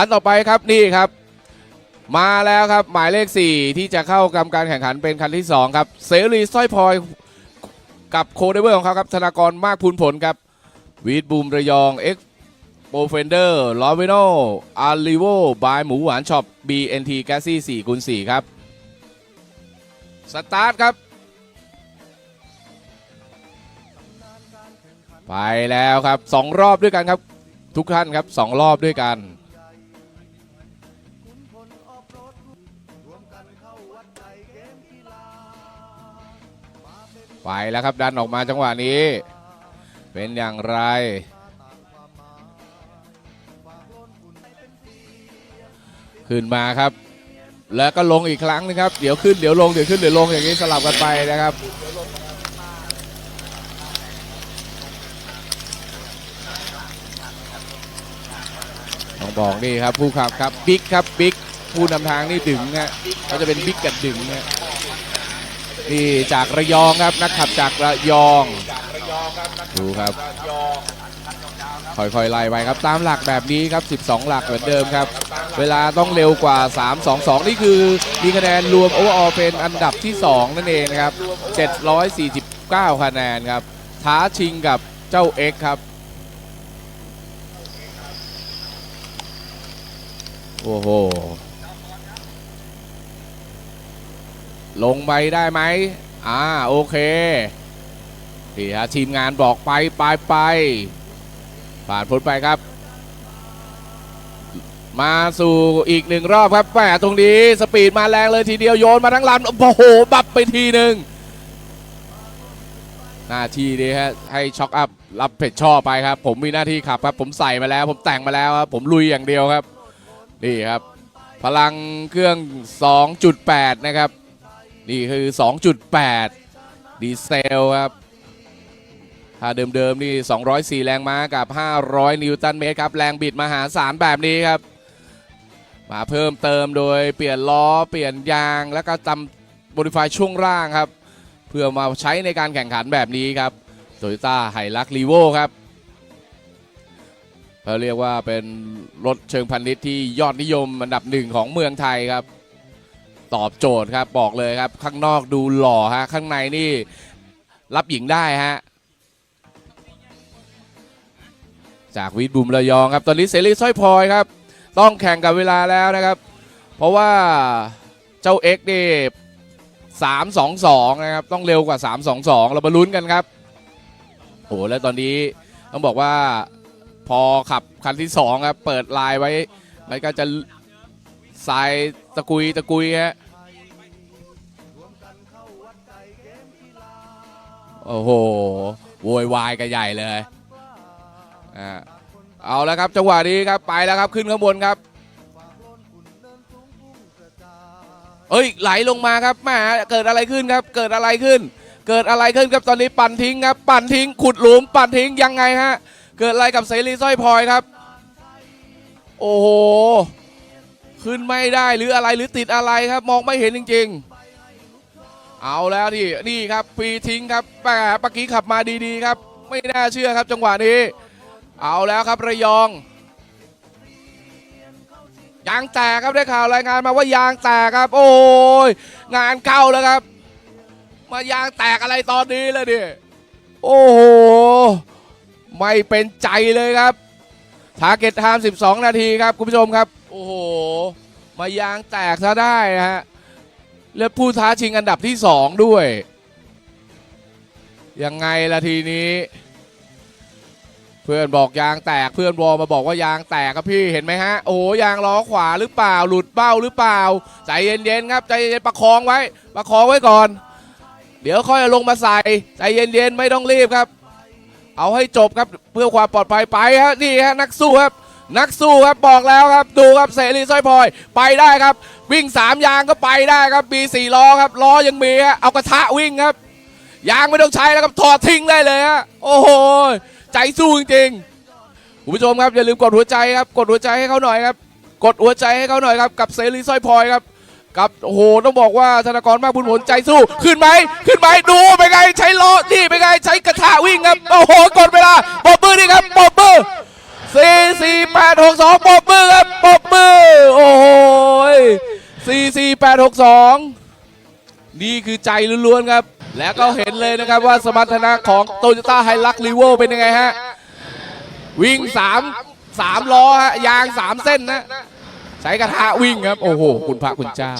คันต่อไปครับนี่ครับ มาแล้วครับหมายเลข 4 ที่จะเข้ากำการแข่งขันเป็นคันที่ 2 ครับ เสรีสร้อยพลอยกับโคเดเวอร์ของเขาครับธนากรมากพูนผลครับวีดบูมระยองเอ็กโปเฟนเดอร์ลอเวโนอาริโวบายหมูหวานช็อป BNT แกซี่4คูณ4ครับ สตาร์ทครับ ไปแล้วครับสองรอบด้วยกันครับ ทุกท่านครับสองรอบด้วยกัน ไปแล้วครับดันออกมาจังหวะนี้ เป็นอย่างไร ขึ้นมาครับ แล้วก็ลงอีกครั้งนึงครับเดี๋ยวขึ้นเดี๋ยวลงเดี๋ยวขึ้นเดี๋ยวลงอย่างนี้สลับกันไปนะครับต้องบอกนี่ครับผู้ขับครับบิ๊กครับบิ๊กผู้นำทางนี่ดึงฮะเขาจะเป็นบิ๊กกับดึงฮะ นี่จากระยองครับนักขับจากระยอง ดูครับ ค่อยๆไล่ไปครับตามหลักแบบนี้ครับ 12 หลักเหมือนเดิมครับ เวลาต้องเร็วกว่า 3-2-2 นี่คือมีคะแนนรวมโอเวอร์ออเป็นอันดับที่ 2 นั่นเองนะครับ 749 คะแนนครับ ท้าชิงกับเจ้าเอ็กครับโอ้โห ลงไปได้ไหมอ่าโอเคที่ฮะทีมงานบอกไปไปไปผ่านพ้นไปครับ มาสู่อีกหนึ่งรอบครับแหมตรงนี้สปีดมาแรงเลยทีเดียวโยนมาทั้งลำโอ้โหบับไปทีหนึ่งหน้าที่ดีฮะให้ช็อคอัพรับเผ็ดช่อไปครับ ผมมีหน้าที่ขับครับ ผมใส่มาแล้ว ผมแต่งมาแล้วครับผมลุยอย่างเดียวครับ นี่ครับ พลังเครื่อง 2.8 นะครับ นี่คือ 2.8 ดีเซลครับถ้าเดิมๆนี่ 204 แรงม้ากับ 500 นิวตันเมตรครับ แรงบิดมหาศาลแบบนี้ครับ มาเพิ่มเติมโดยเปลี่ยนล้อเปลี่ยนยาง แล้วก็ทำโมดิฟายช่วงล่างครับ เพื่อมาใช้ในการแข่งขันแบบนี้ครับโตโยต้าไฮลักรีโวครับเขาเรียกว่าเป็นรถเชิงพาณิชย์ที่ยอดนิยมอันดับหนึ่งของเมืองไทยครับ ตอบโจทย์ครับบอกเลยครับ ข้างนอกดูหล่อฮะข้างในนี่รับหญิงได้ฮะจากวิทบุมระยองครับ ตอนนี้เสรีสร้อยพลอยครับ ต้องแข่งกับเวลาแล้วนะครับ เพราะว่าเจ้า X นี่322นะครับ ต้องเร็วกว่า 322 เรามาลุ้นกันครับโอ้แล้วตอนนี้ต้องบอกว่าพอขับคันที่ 2 ครับ เปิดลายไว้ มันก็จะ สายตะกุยตะกุยฮะโอ้โหโวยวายกันใหญ่เลยอ่าเอาแล้วครับจังหวะนี้ครับไปแล้วครับขึ้นข้างบนครับเอ้ยไหลลงมาครับแหมเกิดอะไรขึ้นครับ เกิดอะไรขึ้น เกิดอะไรขึ้นครับตอนนี้ปั่นทิ้งครับ ปั่นทิ้งขุดหลุมปั่นทิ้งยังไงฮะเกิดอะไรกับเสรีสร้อยพลอยครับ โอ้โห ขึ้นไม่ได้หรืออะไรหรือติดอะไรครับ มองไม่เห็นจริง ๆ เอาแล้วนี่นี่ครับฟรีทิ้งครับแหมเมื่อกี้ขับมาดีๆครับ ไม่น่าเชื่อครับจังหวะนี้ เอาแล้วครับระยองยางแตกครับได้ข่าวรายงานมาว่ายางแตกครับ โอ้ยงานเข้าแล้วครับ มายางแตกอะไรตอนนี้เลยดิโอ้โหไม่เป็นใจเลยครับทาร์เก็ตไทม์12 นาทีครับคุณผู้ชมครับ โอ้โห มายางแตกซะได้นะฮะ และผู้ท้าชิงอันดับที่2ด้วย ยังไงละทีนี้ เพื่อนบอกยางแตกเพื่อนบอมาบอกว่ายางแตกครับพี่เห็นไหมฮะ โอ้โหยางล้อขวาหรือเปล่า หลุดเบ้าหรือเปล่า ใจเย็นๆครับใจเย็นๆประคองไว้ ประคองไว้ก่อน เดี๋ยวค่อยลงมาใส่ใจเย็นๆไม่ต้องรีบครับ เอาให้จบครับเพื่อความปลอดภัยไปฮะนี่ฮะนักสู้ครับ นักสู้ครับบอกแล้วครับดูครับเสรีสร้อยพลอยไปได้ครับ วิ่งสามยางก็ไปได้ครับมีสี่ล้อครับล้อยังมีฮะเอากระทะวิ่งครับ ยางไม่ต้องใช้แล้วครับถอดทิ้งได้เลยฮะโอ้โหใจสู้จริงๆคุณผู้ชมครับอย่าลืมกดหัวใจครับกดหัวใจให้เขาหน่อยครับ กดหัวใจให้เขาหน่อยครับกับเสรีสร้อยพลอยครับกับโอ้โหต้องบอกว่าธนากรมากบุญผลใจสู้ขึ้นไหมขึ้นไหมดูไปไงใช้ล้อนี่ไปไงใช้กระทะวิ่งครับโอ้โหกดเวลาปรบมือนี่ครับปรบมือ สี่สี่แปดหกสองปบมือครับปบมือ โอ้โหสี่สี่แปดหกสองนี่คือใจล้วนๆครับ แล้วก็เห็นเลยนะครับว่าสมรรถนะของโตโยต้าไฮลักลีเวอร์เป็นยังไงฮะ วิ่งสามสามล้อฮะ ยางสามเส้นนะ ใช้กระทะวิ่งครับ โอ้โห คุณพระคุณเจ้า